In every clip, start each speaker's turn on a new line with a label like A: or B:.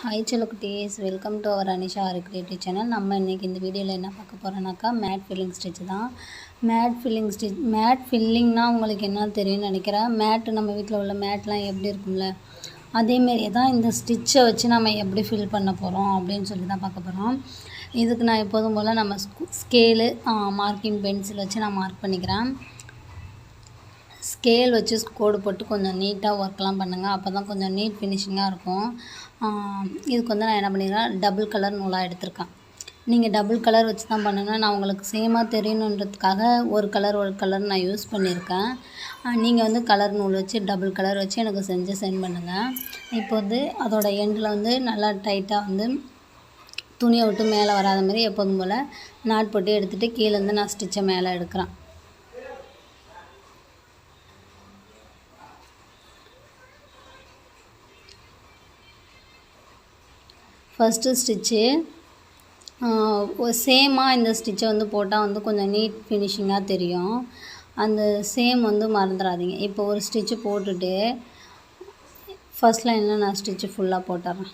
A: Hi செல்லக்குட்டீஸ் welcome to our Anisha R creative channel நம்ம இன்றைக்கி இந்த வீடியோவில் என்ன பார்க்க போகிறோன்னாக்கா மேட் ஃபில்லிங் ஸ்டிச் தான். மேட் ஃபில்லிங் ஸ்டிச் மேட் ஃபில்லிங்னா உங்களுக்கு என்ன தெரியும்னு நினைக்கிறேன். மேட்டு நம்ம வீட்டில் உள்ள மேட்லாம் எப்படி இருக்கும்ல? அதேமாரியே தான் இந்த ஸ்டிச்சை வச்சு நம்ம எப்படி ஃபில் பண்ண போகிறோம் அப்படின்னு சொல்லி தான் பார்க்க போகிறோம் இதுக்கு நான் எப்போதும் போல் நம்ம ஸ்கேலு மார்க்கிங் பென்சில் வச்சு நான் மார்க் பண்ணிக்கிறேன். ஸ்கேல் வச்சு கோடு போட்டு கொஞ்சம் நீட்டாக ஒர்க்லாம் பண்ணுங்கள் அப்போ தான் கொஞ்சம் நீட் ஃபினிஷிங்காக இருக்கும். இதுக்கு வந்து நான் என்ன பண்ணிக்கிறேன் டபுள் கலர் நூலாக எடுத்திருக்கேன். நீங்கள் டபுள் கலர் வச்சு தான் பண்ணணும் நான் உங்களுக்கு சேமாக தெரியணுன்றதுக்காக ஒரு கலர் ஒரு கலர் நான் யூஸ் பண்ணியிருக்கேன். நீங்கள் வந்து கலர் நூல் வச்சு டபுள் கலர் வச்சு எனக்கு செஞ்சு சென்ட் பண்ணுங்கள் இப்போ வந்து அதோட எண்டில் வந்து நல்லா டைட்டாக வந்து துணியை விட்டு மேலே வராத மாதிரி எப்போதும் போல் நாட் போட்டு எடுத்துகிட்டு கீழேருந்து நான் ஸ்டிச்சை மேலே எடுக்கிறேன். ஃபஸ்ட்டு ஸ்டிச்சு சேமாக இந்த ஸ்டிச்சை வந்து போட்டால் வந்து கொஞ்சம் நீட் ஃபினிஷிங்காக தெரியும். அந்த சேம் வந்து மறந்துடாதீங்க இப்போ ஒரு ஸ்டிச்சு போட்டுட்டு ஃபஸ்ட் லைனில் நான் ஸ்டிச்சு ஃபுல்லாக போட்டுறேன்.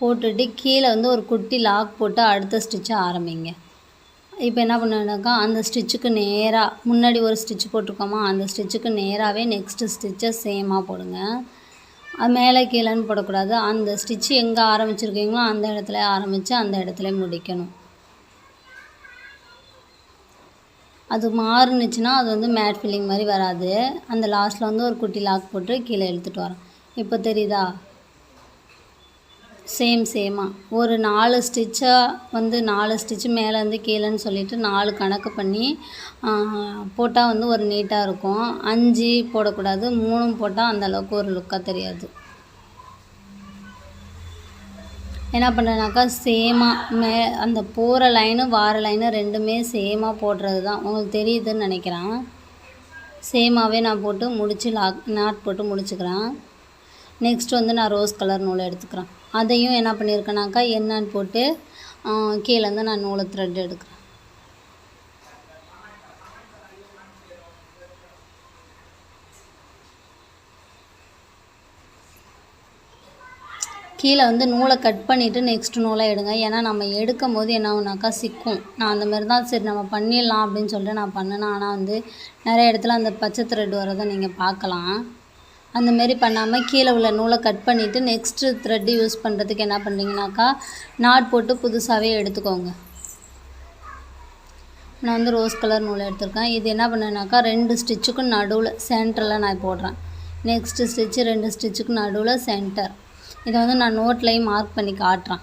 A: போட்டுட்டு கீழே வந்து ஒரு குட்டி லாக் போட்டு அடுத்த ஸ்டிச்சை ஆரம்பிங்க. இப்போ என்ன பண்ணுனாக்கா அந்த ஸ்டிச்சுக்கு நேராக முன்னாடி ஒரு ஸ்டிச் போட்டிருக்கோமா அந்த ஸ்டிச்சுக்கு நேராகவே நெக்ஸ்ட்டு ஸ்டிச்சை சேமாக போடுங்க. அது மேலே கீழேன்னு போடக்கூடாது. அந்த ஸ்டிச்சு எங்கே ஆரம்பிச்சிருக்கீங்களோ அந்த இடத்துல ஆரம்பித்து அந்த இடத்துல முடிக்கணும். அது மாறுனுச்சுன்னா அது வந்து மேட் ஃபில்லிங் மாதிரி வராது. அந்த லாஸ்ட்டில் வந்து ஒரு குட்டி லாக் போட்டு கீழே இழுத்துட்டு வரோம் இப்போ தெரியுதா? சேம் சேமாக ஒரு நாலு ஸ்டிச்சாக வந்து நாலு ஸ்டிச்சு மேலேருந்து கீழேன்னு சொல்லிவிட்டு நாலு கணக்கு பண்ணி போட்டால் வந்து ஒரு நீட்டாக இருக்கும். அஞ்சு போடக்கூடாது மூணும் போட்டால் அந்தளவுக்கு ஒரு லுக்காக தெரியாது. என்ன பண்ணுறேனாக்கா சேமாக மே அந்த போகிற லைனு வார லைனு ரெண்டுமே சேமாக போடுறது தான். உங்களுக்கு தெரியுதுன்னு நினைக்கிறேன். சேமாகவே நான் போட்டு முடித்து லாக் நாட் போட்டு முடிச்சுக்கிறேன். நெக்ஸ்ட் வந்து நான் ரோஸ் கலர் நூலை எடுத்துக்கிறேன். அதையும் என்ன பண்ணியிருக்கேனாக்கா என்னன்னு போட்டு கீழேருந்து நான் நூலை த்ரெட் எடுக்கிறேன். கீழே வந்து நூலை கட் பண்ணிவிட்டு நெக்ஸ்ட் நூலை எடுங்க. ஏன்னா நம்ம எடுக்கும் போது என்ன ஆகுனாக்கா சிக்கும். நான் அந்த மாதிரி தான் சரி நம்ம பண்ணிடலாம் அப்படின்னு சொல்லிட்டு நான் பண்ணினேன். ஆனால் வந்து நிறைய இடத்துல அந்த பச்சை த்ரெட் வரதை நீங்கள் பார்க்கலாம். அந்த மாரி பண்ணாமல் கீழே உள்ள நூலை கட் பண்ணிவிட்டு நெக்ஸ்ட்டு த்ரெட்டு யூஸ் பண்ணுறதுக்கு என்ன பண்ணுறீங்கனாக்கா நாட் போட்டு புதுசாகவே எடுத்துக்கோங்க. நான் வந்து ரோஸ் கலர் நூலை எடுத்திருக்கேன். இது என்ன பண்ணேனாக்கா ரெண்டு ஸ்டிச்சுக்கும் நடுவில் சென்டரில் நான் போடுறேன். நெக்ஸ்ட்டு ஸ்டிச்சு ரெண்டு ஸ்டிச்சுக்கு நடுவில் சென்டர் இதை வந்து நான் நோட்லேயும் மார்க் பண்ணி காட்டுறேன்.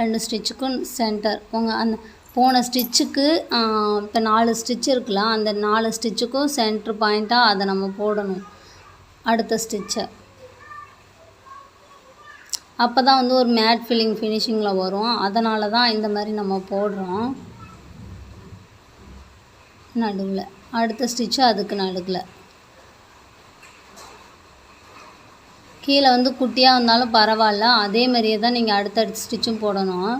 A: ரெண்டு ஸ்டிச்சுக்கும் சென்டர் உங்கள் அந்த போன ஸ்டிச்சுக்கு இப்போ நாலு ஸ்டிச் இருக்கலாம் அந்த நாலு ஸ்டிச்சுக்கும் சென்ட்ரு பாயிண்ட்டாக அதை நம்ம போடணும். அடுத்த ஸ்டிச்சை அப்போ தான் வந்து ஒரு மேட் ஃபில்லிங் ஃபினிஷிங்கில் வரும். அதனால தான் இந்த மாதிரி நம்ம போடுறோம். நடுவில். அடுத்த ஸ்டிச்சு அதுக்கு நடுவில். கீழே வந்து குட்டியாக இருந்தாலும் பரவாயில்ல. அதே மாதிரியே தான் நீங்கள் அடுத்தடுத்த ஸ்டிச்சும் போடணும்.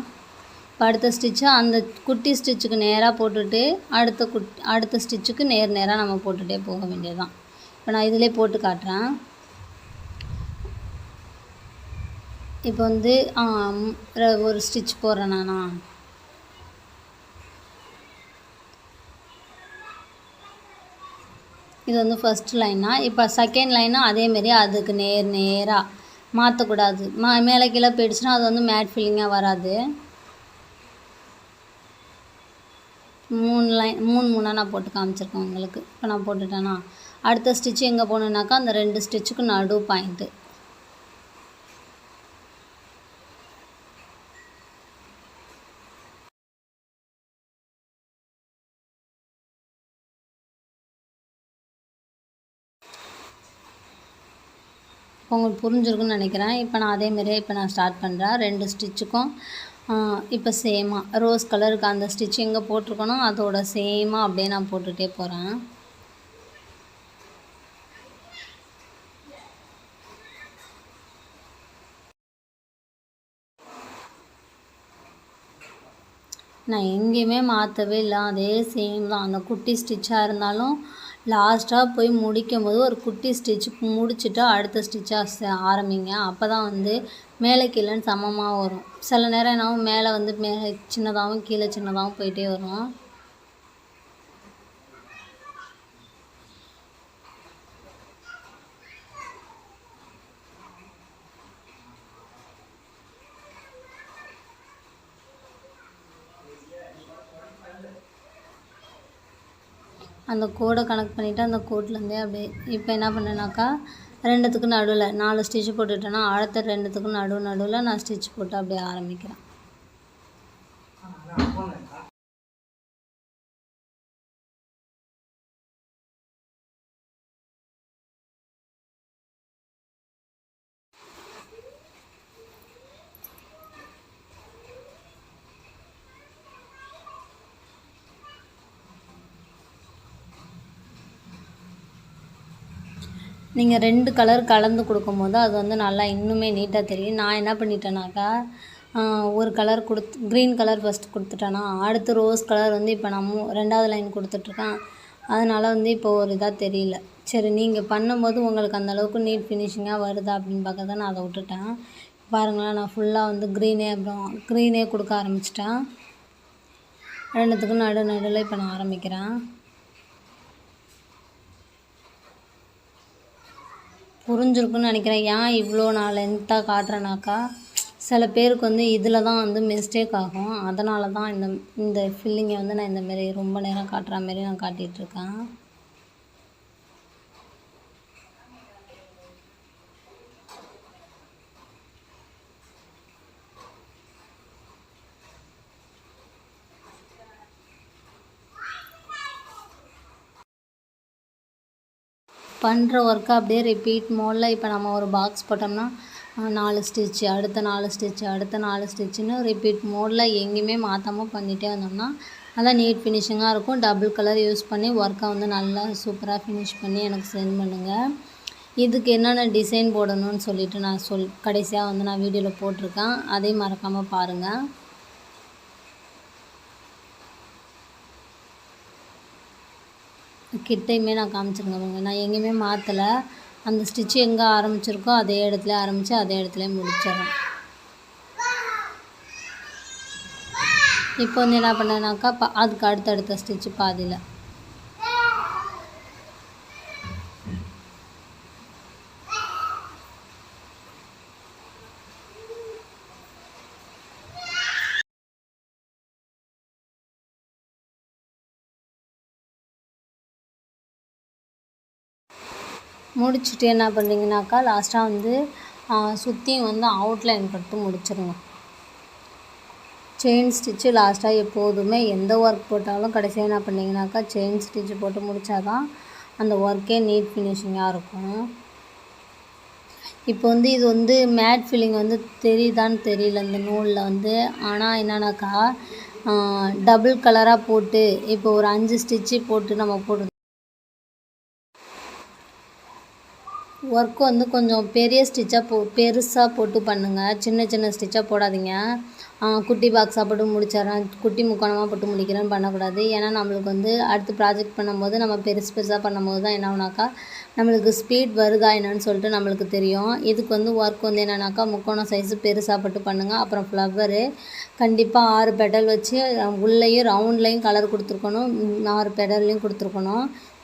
A: இப்போ அடுத்த ஸ்டிச்சு அந்த குட்டி ஸ்டிச்சுக்கு நேராக போட்டுட்டு அடுத்த குட் அடுத்த ஸ்டிச்சுக்கு நேர் நேராக நம்ம போட்டுகிட்டே போக வேண்டியது தான் இப்போ நான் இதிலே போட்டு காட்டுறேன். இப்போ வந்து ஒரு ஸ்டிச் போடுறேன் நானா. இது வந்து ஃபஸ்ட் லைனா இப்போ செகண்ட் லைனும் அதேமாரி அதுக்கு நேர் நேராக மாற்றக்கூடாது மா மேலே கீழே போயிடுச்சுன்னா அது வந்து மேட் ஃபில்லிங்காக வராது. மூணு லைன் மூணு மூணாக நான் போட்டு காமிச்சிருக்கேன் உங்களுக்கு. இப்போ நான் போட்டுட்டேன்னா அடுத்த ஸ்டிச்சு எங்கே போகணுன்னாக்கா அந்த ரெண்டு ஸ்டிச்சுக்கு நடு பாயிண்ட்டு உங்களுக்கு புரிஞ்சிருக்குன்னு நினைக்கிறேன். இப்போ நான் அதேமாரியே இப்போ நான் ஸ்டார்ட் பண்ணுறேன் ரெண்டு ஸ்டிச்சுக்கும் இப்போ சேமாக ரோஸ் கலருக்கு அந்த ஸ்டிச் எங்கே போட்டிருக்கனோ அதோட சேமாக அப்படியே நான் போட்டுகிட்டே போகிறேன் நான் எங்கேயுமே மாற்றவே இல்லை. அதே சேம் தான். அந்த குட்டி ஸ்டிச்சாக இருந்தாலும் லாஸ்ட்டாக போய் முடிக்கும் போது ஒரு குட்டி ஸ்டிச் முடிச்சுட்டு அடுத்த ஸ்டிச்சாக ஆரம்பிங்க. அப்போ தான் வந்து மேலே கீழேன்னு சமமாக வரும். சில நேரம் என்னாகும் மேலே வந்து மேலே சின்னதாகவும் கீழே சின்னதாகவும் போயிட்டே வரும். அந்த கோடை கனெக்ட் பண்ணிவிட்டு அந்த கோட்லேருந்தே அப்படியே இப்போ என்ன பண்ணேனாக்கா ரெண்டுத்துக்கும் நடுவில் நாலு ஸ்டிச் போட்டுட்டேன்னா அடுத்த ரெண்டுத்துக்கும் நடுவு நடுவில் நான் ஸ்டிச் போட்டு அப்படியே ஆரம்பிக்கிறேன். நீங்கள் ரெண்டு கலர் கலந்து கொடுக்கும்போது அது வந்து நல்லா இன்னுமே நீட்டாக தெரியும். நான் என்ன பண்ணிட்டேனாக்கா ஒரு கலர் கொடுத்து க்ரீன் கலர் ஃபஸ்ட்டு கொடுத்துட்டேன்னா அடுத்து ரோஸ் கலர் வந்து இப்போ நான் மூ ரெண்டாவது லைன் கொடுத்துட்ருக்கேன். அதனால் வந்து இப்போ ஒரு இதாக தெரியல. சரி நீங்கள் பண்ணும்போது உங்களுக்கு அந்த அளவுக்கு நீட் ஃபினிஷிங்காக வருதா அப்படின்னு பார்க்க தான் நான் அதை விட்டுட்டேன். பாருங்களேன் நான் ஃபுல்லாக வந்து க்ரீனே அப்புறம் க்ரீனே கொடுக்க ஆரம்பிச்சிட்டேன். ரெண்டுத்துக்கும் நடு நடுவில் இப்போ நான் ஆரம்பிக்கிறேன். புரிஞ்சிருக்குன்னு நினைக்கிறேன். ஏன் இவ்வளோ நான் லென்த்தாக காட்டுறேனாக்கா சில பேருக்கு வந்து இதில் தான் வந்து மிஸ்டேக் ஆகும். அதனால தான் இந்த இந்த ஃபில்லிங்கை வந்து நான் இந்தமாரி ரொம்ப நேரம் காட்டுற மாரி நான் காட்டிகிட்ருக்கேன் பண்ணுற ஒர்க்கை அப்படியே ரிப்பீட் மோடில் இப்போ நம்ம ஒரு பாக்ஸ் போட்டோம்னா நாலு ஸ்டிச்சு அடுத்த நாலு ஸ்டிச்சு அடுத்த நாலு ஸ்டிச்சுன்னு ரிப்பீட் மோடில் எங்கேயுமே மாற்றாமல் பண்ணிகிட்டே வந்தோம்னா நல்லா நீட் ஃபினிஷிங்காக இருக்கும். டபுள் கலர் யூஸ் பண்ணி ஒர்க்கை வந்து நல்லா சூப்பராக ஃபினிஷ் பண்ணி எனக்கு சென்ட் பண்ணுங்கள் இதுக்கு என்னென்ன டிசைன் போடணும்னு சொல்லிவிட்டு நான் சொல் கடைசியாக வந்து நான் வீடியோவில் போட்டிருக்கேன். அதையும் மறக்காமல் பாருங்கள் கிட்டையுமே நான் காமிச்சிருங்க நான் எங்கேயுமே மாற்றலை அந்த ஸ்டிச் எங்கே ஆரம்பிச்சிருக்கோ அதே இடத்துல ஆரம்பித்து அதே இடத்துல முடிச்சிடறேன். இப்போ வந்து என்ன பண்ணேனாக்கா பா அதுக்கு அடுத்தடுத்த ஸ்டிச்சு பாதியில். முடிச்சுட்டு என்ன பண்ணுறீங்கனாக்கா லாஸ்ட்டாக வந்து சுற்றியும் வந்து அவுட்லைன் கொடுத்து முடிச்சிருங்க. செயின் ஸ்டிச்சு லாஸ்ட்டாக எப்போதுமே எந்த ஒர்க் போட்டாலும் கடைசியாக என்ன பண்ணிங்கனாக்கா செயின் ஸ்டிச்சு போட்டு முடித்தா தான் அந்த ஒர்க்கே நீட் ஃபினிஷிங்காக இருக்கும். இப்போ வந்து இது வந்து மேட் ஃபில்லிங் வந்து தெரியுதான்னு தெரியல இந்த நூலில் வந்து. ஆனால் என்னன்னாக்கா டபுள் கலராக போட்டு இப்போ ஒரு அஞ்சு ஸ்டிச்சு போட்டு நம்ம போட்டு ஒர்க் வந்து கொஞ்சம் பெரிய ஸ்டிச்சாக போ பெருசாக போட்டு பண்ணுங்கள் சின்ன சின்ன ஸ்டிச்சாக போடாதீங்க. குட்டி பாக்ஸாக போட்டு முடிச்சிட்றேன். குட்டி முக்கோணமாக போட்டு முடிக்கிறேன்னு பண்ணக்கூடாது. ஏன்னா நம்மளுக்கு வந்து அடுத்து ப்ராஜெக்ட் பண்ணும்போது நம்ம பெருசு பெருசாக பண்ணும்போது தான் என்ன நம்மளுக்கு ஸ்பீட் வருதா என்னன்னு சொல்லிட்டு நம்மளுக்கு தெரியும். இதுக்கு வந்து ஒர்க் வந்து என்னென்னாக்கா முக்கோணம் சைஸு பெருசாக போட்டு பண்ணுங்கள் அப்புறம் ஃப்ளவரு கண்டிப்பாக ஆறு பெடல் வச்சு உள்ளேயும் ரவுண்ட்லேயும் கலர் கொடுத்துருக்கணும். ஆறு பெடல்லையும் கொடுத்துருக்கணும்.